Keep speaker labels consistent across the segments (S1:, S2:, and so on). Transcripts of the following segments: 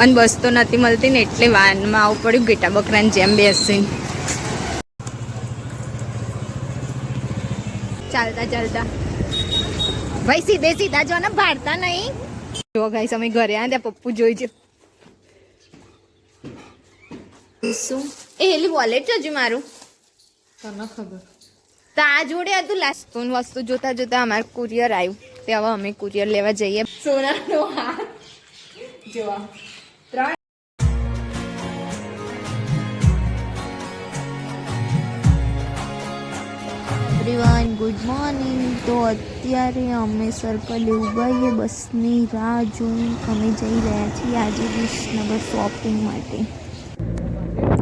S1: અને બસ તો નથી મળતી ને એટલે વાનમાં આવવું પડ્યું ગેટા બકરાની જેમ બેસીને. ચાલતા ચાલતા. ભાઈ સીધે સીધા જો ને ભાડતા નહીં. જો ગાઈસ અમે ઘરે આ ત્યાં પપ્પુ જોઈ શું? એ એલી વોલેટ હજુ મારું?
S2: તને ખબર.
S1: તો આ જોડે હતું લાસ્ટ વસ્તુ જોતા જોતા અમારું કુરિયર આવ્યું. તે હવે અમે કુરિયર લેવા જઈએ. સોનાનો હાર જોવા ત્રણ એવરીવન ગુડ મોર્નિંગ તો અત્યારે અમે સર્કલ ઉભાઈએ બસની રાહ જોઈ અમે જઈ રહ્યા છીએ આજે વિસનગર શોપિંગ માટે.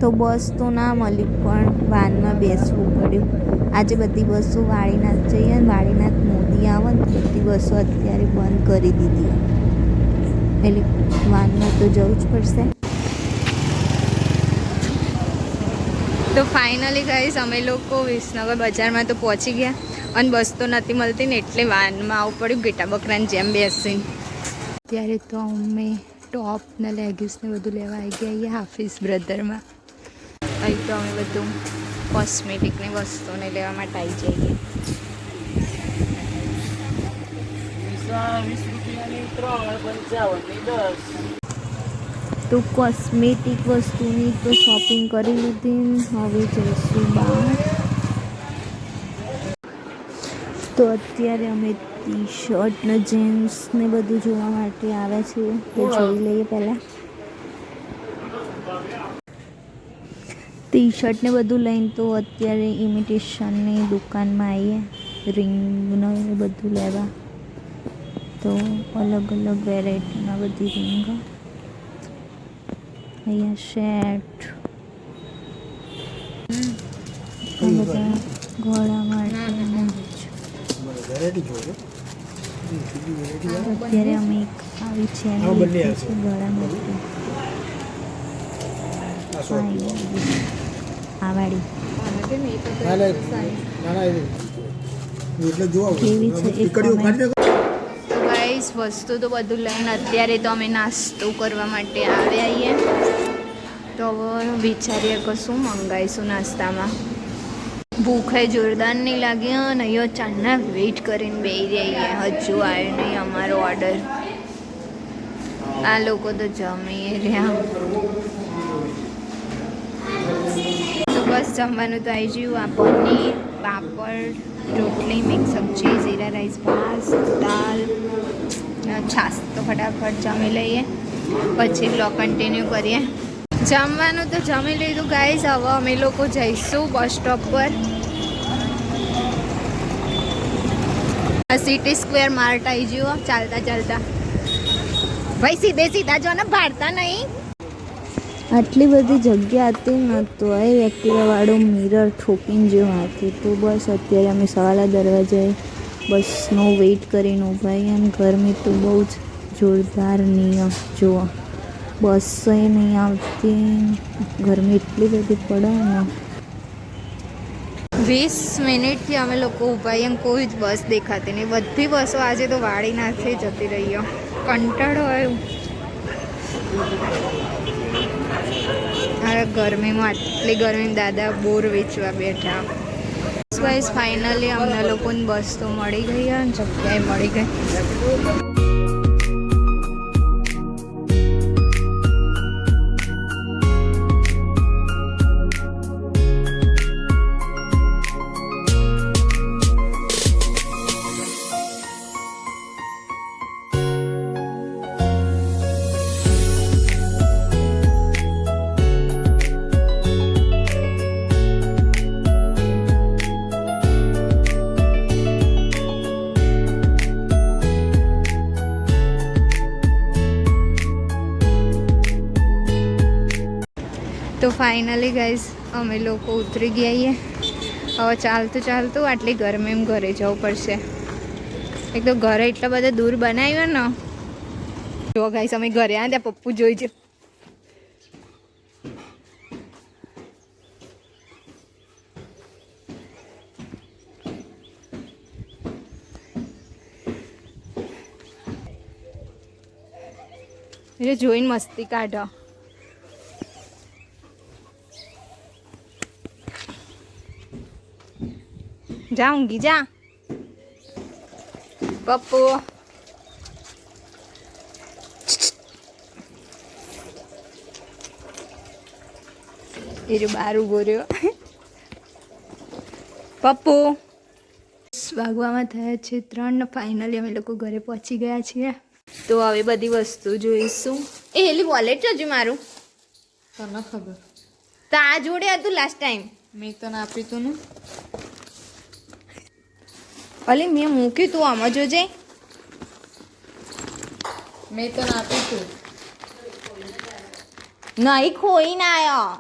S1: તો બસ તો ના મળી, પણ વાનમાં બેસવું પડ્યું. આજે બધી બસો વાળીનાથ જઈએ વાળીનાથ મોદી આવે ને, બધી બસો અત્યારે બંધ કરી દીધી. એટલે વાનમાં તો જવું જ પડશે. તો ફાઇનલી ગઈશ અમે લોકો વિસનગર બજારમાં તો પહોંચી ગયા અને બસ તો નથી મળતી ને એટલે વાનમાં આવવું પડ્યું ગેટા બકરાની જેમ બેસીને. ત્યારે તો અમે ટોપ ને લેગીસ ને બધું લેવા આવી ગયા અહીંયા હાફિઝ બ્રધરમાં. અહીં તો અમે બધું કોસ્મેટિકની વસ્તુને લેવા માટે આવી જઈએ.
S2: દસ
S1: તો કોસ્મેટિક વસ્તુની તો શોપિંગ કરી લીધી. હવે જઈશું બહાર. તો અત્યારે અમે ટી શર્ટ ને જીન્સ ને બધું જોવા માટે આવ્યા છીએ. તો જોઈ લઈએ પહેલાં. ટી શર્ટ ને બધું લઈને તો અત્યારે ઇમિટેશનની દુકાનમાં આવીએ. રિંગનું બધું લેવા. તો અલગ અલગ વેરાયટીના બધી રીંગો. અહીંયા શેટ આ બધા ગળા માટે અત્યારે અમે એક આવી છે ગળા માટે આ વાળી.
S3: ના ના ના ના એટલે જોવા
S1: કેવી છે? એ
S3: ટીકડીઓ કાઢી નાખો
S1: ગાઈસ વસ્તુ તો બધું લઈને અત્યારે તો અમે નાસ્તો કરવા માટે આવ્યા છીએ તો હવે વિચારીએ કે શું મંગાવીશું નાસ્તામાં. ભૂખે જોરદાર નહીં લાગી અને અહીંયા ચાના વેઇટ કરીને બેસી રહીએ. હજુ આવ્યો નહીં અમારો ઓર્ડર આ લોકો તો જમી રહ્યા. તો બસ જમવાનું તો આવી ગયું. આ પનીર, પાપડ રોટલી મિક્સ સબ્જી, જીરા, રાઈસ, ભાત દાલ છાસ તો ફટાફટ જમી લઈએ. પછી બ્લોગ કન્ટિન્યુ કરીએ. જમવાનું તો જમી લીધું ગાઈઝ હવે અમે લોકો જઈશું બસ સ્ટોપ પર. સિટી સ્ક્વેર માર્ટ આવી ગયો ચાલતા ચાલતા. ભાઈ, સીધે સીધા જો ને, ભાડતા નહીં. આટલી બધી જગ્યા હતી ને તો એ એક્ટિવાવાળો મિરર ઠોકીને જેવો હતી. તો બસ અત્યારે અમે સવાલા દરવાજાએ બસનો વેઇટ કરીને ઊભા છીએ અને ગરમી તો બહુ જ જોરદાર નિયમ જુઓ, બસે નહીં આવતી. ગરમી એટલી બધી પડે ને. વીસ મિનિટથી અમે લોકો ઊભા એમ કોઈ જ બસ દેખાતી નહીં. બધી બસો આજે તો વાળીનાથે જતી રહી. કંટાળો આવ્યો. હવે ગરમીમાં આટલી ગરમીમાં દાદા બોર વેચવા બેઠા. વાઇઝ ફાઇનલી અમને લોકોને બસ તો મળી ગઈ અને જગ્યાએ મળી ગઈ. તો ફાઇનલી ગાઈઝ અમે લોકો ઉતરી ગયા હવે ચાલતું ચાલતું આટલી ગરમીમાં ઘરે જવું પડશે. એક તો ઘરે એટલા બધા દૂર બનાવ્યો ને. જો ગાઈસ અમે ઘરે આવ્યા ત્યાં પપ્પુ જોઈ જોઈને મસ્તી કાઢો. જા ઊંઘી જા. પપ્પુ. એ જો બહાર રહ્યો. પપ્પુ. વાગવામાં થયા છે ત્રણ. ફાઇનલી અમે લોકો ઘરે પહોંચી ગયા છીએ. તો હવે બધી વસ્તુ જોઈશું. એ એલી વોલેટ હજુ મારું?
S2: તને ખબર.
S1: તો આ જોડે હતું લાસ્ટ ટાઈમ
S2: મેં તને આપ્યું હતું ને?
S1: અલી મેં મૂક્યું તું આમાં જોજે.
S2: મેં તો નાખી તું.
S1: નહીં ખોઈ ના આવ્યો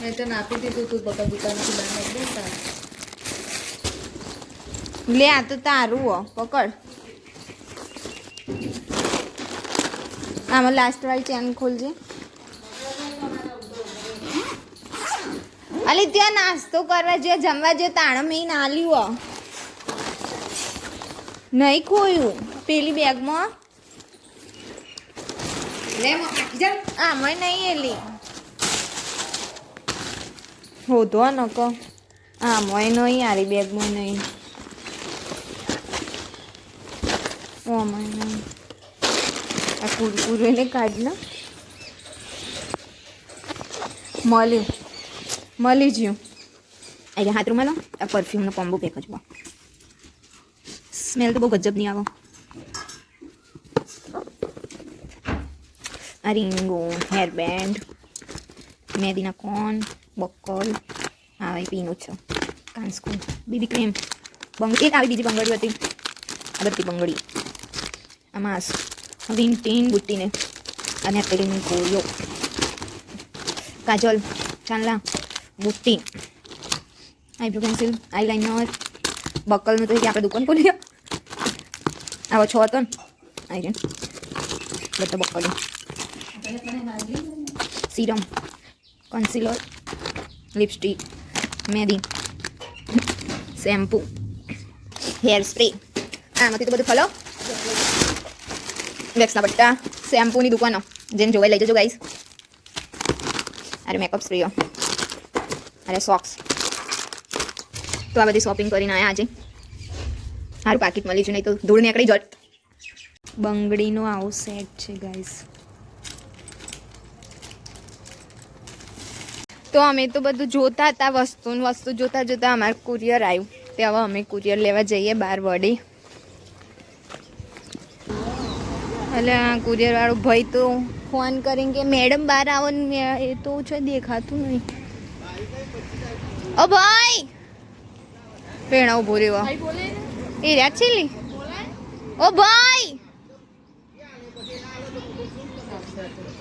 S2: મેં તો નાખી દીધું તું બકા દુકાનથી બહાર નીકળી
S1: લે આ તો તારું હો પકડ. આમાં લાસ્ટ વાળી ચેન ખોલજે. અલી ત્યાં નાસ્તો કરવા જોઈએ જમવા જોઈએ તાણ મેં ના લ્યું નહીં ખોયું. પેલી બેગમાં. આમાં નહીં એલી. હોતો નકો આમાં નહીં આરી બેગમાં નહીં. ઓમાં નહીં. આ કુરકુરે ને કાઢ ને મળ્યું મળી જ્યું. આજે હાથરૂમાં લો. આ પરફ્યુમનો કોમ્બો પેક જ સ્મેલ તો બહુ ગજબ નહીં આવો આ રીંગો હેર બેન્ડ મેદીના કોન બક્કલ આ એ પીનું છે કાંસકુ બીબી ક્રીમ બંગડી એક આવી બીજી બંગડી હતી આ બધી બંગડી આ માસ વિન્ટીન બુટ્ટીને અને પેલીની ગોળીઓ કાજલ ચાંદલા બુટ્ટી આઈબ્રો પેન્સિલ આઈલાઇનર બક્કલનું તો એ આપણે દુકાન ખોલી આવો છો હતો ને આવી રહ્યો બધો બકોડી સિરમ કન્સિલર લિપસ્ટિક મેદી શેમ્પૂ હેર સ્પ્રે આમાંથી તો બધું ફલો વેક્સના પટ્ટા શેમ્પૂની દુકાનો જેમ જોવાઈ લઈ જજો ગાઈસ અરે મેકઅપ સ્પ્રેઓ અરે સોક્સ તો આ બધી શોપિંગ કરીને આવ્યા આજે સારું પાકીટ મળી જાય નહીં તો ધૂળ નીકળી જટ બંગડીનો આવો સેટ છે ગાઈસ તો અમે તો બધું જોતા હતા વસ્તુ ને વસ્તુ જોતા જોતા અમારું કુરિયર આવ્યું. તે હવે અમે કુરિયર લેવા જઈએ બાર વડી. એટલે આ કુરિયર વાળો ભાઈ તો ફોન કરીને કે મેડમ બહાર આવો ને એ તો છે દેખાતું નહીં. ઓ ભાઈ! પેણા ઊભો રહ્યો. એ રહ્યા છે લી? ઓ ભાઈ!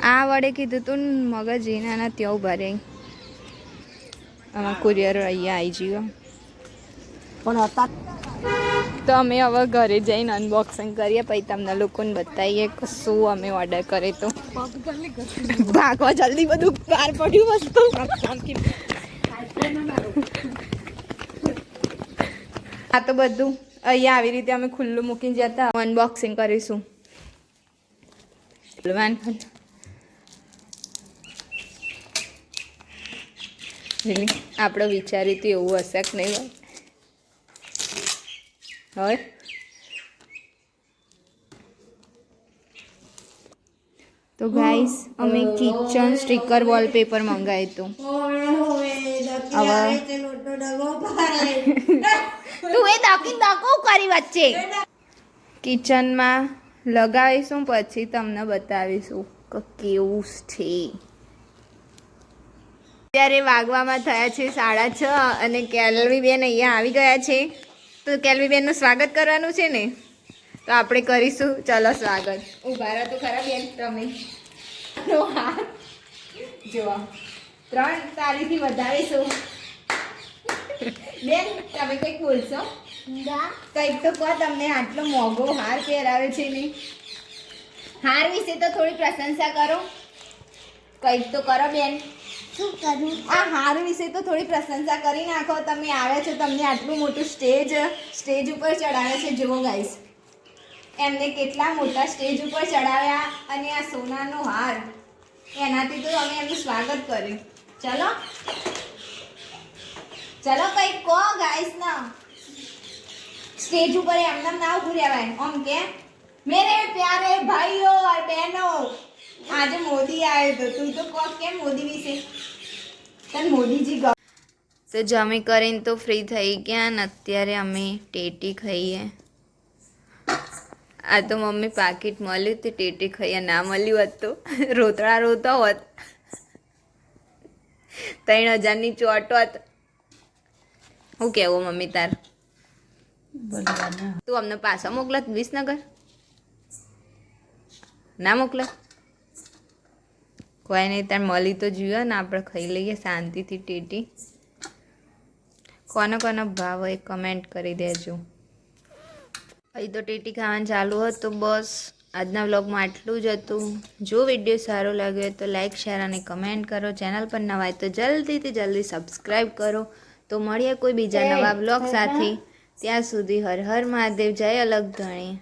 S1: આ વડે કીધું તું મગજ એના ના ત્યાં ઊભા રહી. આમાં કુરિયર અહીંયા આવી ગયો
S3: પણ હતા.
S1: તો અમે હવે ઘરે જઈને અનબોક્સિંગ કરીએ પછી તમને લોકોને બતાવીએ કે શું અમે ઓર્ડર કરે તો ભાગવા જલ્દી બધું બહાર પડ્યું વસ્તુ. આ તો બધું અહીંયા આવી રીતે અમે ખુલ્લું મૂકીને જતા અનબોક્સિંગ કરીશું? આપણે વિચાર્યું હતું એવું હશે કે નહીં હોય. હવે તો ગાઈસ અમે કિચન સ્ટીકર વોલપેપર મંગાવ્યું હતું. હવે તું એ દાકી દાકો કરી વચ્ચે. કિચનમાં લગાવીશું પછી તમને બતાવીશું કે કેવું છે. અત્યારે વાગવામાં થયા છે સાડા છ અને કેલવી બેન અહીંયા આવી ગયા છે. તો કેલવી બેનનું સ્વાગત કરવાનું છે ને? તો આપણે કરીશું. ચલો સ્વાગત. ઊભા તો ખરા બેન તમે. જો ત્રણ તારીખથી વધારીશું. બેન તમે કંઈક બોલશો? કંઈક તો કહો તમને આટલો મોંઘો હાર પહેરાવે છે ને હાર વિશે તો થોડી પ્રશંસા કરો. કંઈક તો કરો બેન.
S4: શું કરું?
S1: આ હાર વિશે તો થોડી પ્રશંસા કરી નાખો. તમે આવ્યા છો તમને આટલું મોટું સ્ટેજ સ્ટેજ ઉપર ચડાવે છે. જુઓ ગાઈસ એમને કેટલા મોટા સ્ટેજ ઉપર ચડાવ્યા અને આ સોનાનો હાર. એનાથી તો અમે એમનું સ્વાગત કર્યું. ચલો. ચલો કઈ કહો ગાઈસ ના. સ્ટેજ ઉપર એમને ના ઉભું રહેવાય. આમ કે, મેરે પ્યારે ભાઈઓ और બહેનો, આજે મોદી આવ્યો તો તું તો કહો કેમ મોદી વિશે. તને મોદીજી ગમે. તો જમી કરીને તો ફ્રી થઈ ગયા ને અત્યારે અમે ટેટી ખાઈએ. આ તો મમ્મી પાકીટ મળ્યું તે ટેટી ખાઈએ. ના મળ્યું હોત તો રોતડા રોતા હોત. ત્રણ હજારની ચોટ હોત. હું કેવો મમ્મી તાર? તું અમને પાછા મોકલત વિસનગર. ના મોકલે? કોઈ નહીં તાર મળી તો જોઈએ ને આપણે ખાઈ લઈએ શાંતિથી ટેટી. કોનો કોનો ભાવ હોય કમેન્ટ કરી દેજો. અહીં તો ટેટી ખાવાનું ચાલુ હતું બસ. આજના વ્લોગમાં આટલું જ હતું. જો વીડિયો સારો લાગ્યો તો લાઇક શેર અને કમેન્ટ કરો. ચેનલ પર નવા તો જલ્દીથી જલ્દી સબસ્ક્રાઈબ કરો. તો મળીએ કોઈ બીજા નવા બ્લોગ સાથે. ત્યાં સુધી હર હર મહાદેવ. જય અલગ ધણી